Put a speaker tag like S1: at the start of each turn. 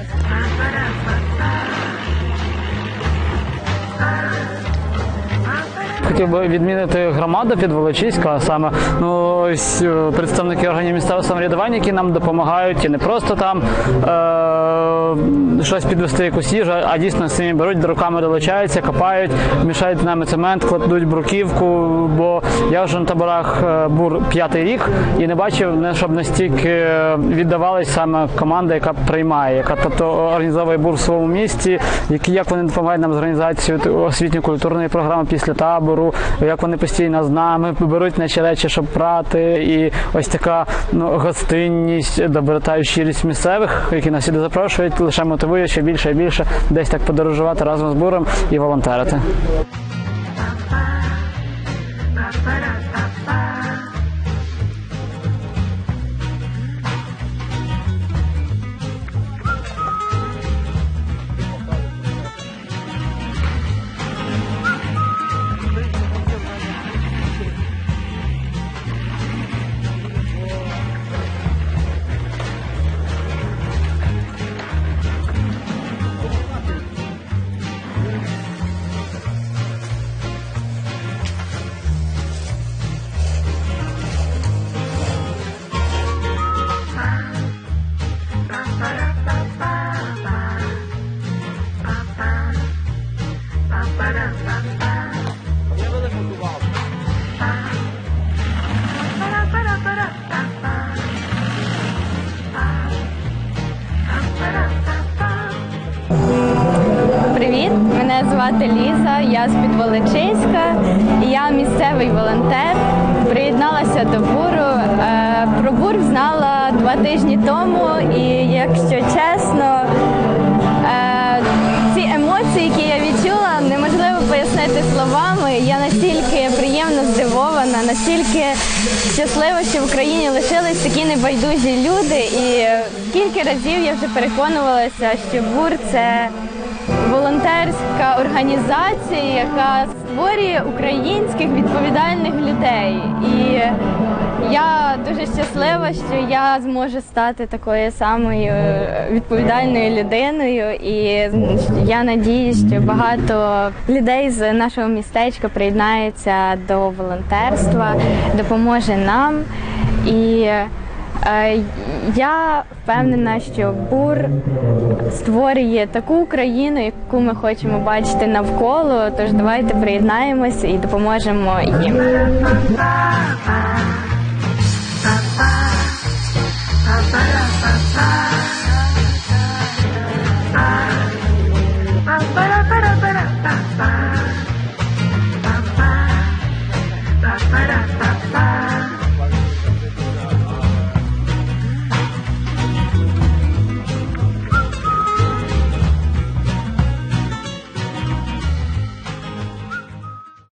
S1: Ajá. Хотів би відмінити громаду Підволочиська, саме ну ось е, представники органів місцевого самоврядування, які нам допомагають і не просто там е- щось підвести якусь їжу, а дійсно самі беруть руками долучаються, копають, мішають нами цемент, кладуть бруківку. Бо я вже на таборах е, бур п'ятий рік і не бачив, щоб настільки віддавалась саме команда, яка приймає, яка тобто організовує бур в своєму місті, які як вони допомагають нам з організацією освітньо-культурної програми після табору, як вони постійно з нами беруть наші речі, щоб прати, і ось така ну гостинність, доброта і щирість місцевих, які нас сюди запрошують, лише мотивує ще більше і більше десь так подорожувати разом з буром і волонтерити.
S2: Мене звати Ліза, я з Підволочиська, я місцевий волонтер. Приєдналася до буру. Е, Про бур знала два тижні тому, і якщо чесно, е, ці емоції, які я відчула, неможливо пояснити словами. Я настільки приємно здивована, настільки щаслива, що в Україні лишились такі небайдужі люди. І кілька разів я вже переконувалася, що бур це волонтерська організація, яка створює українських відповідальних людей. І я дуже щаслива, що я зможу стати такою самою е, відповідальною людиною. І я надіюсь, що багато людей з нашого містечка приєднається до волонтерства, допоможе нам. І Я впевнена, що бур створює таку Україну, яку ми хочемо бачити навколо. Тож давайте приєднаємося і допоможемо їм.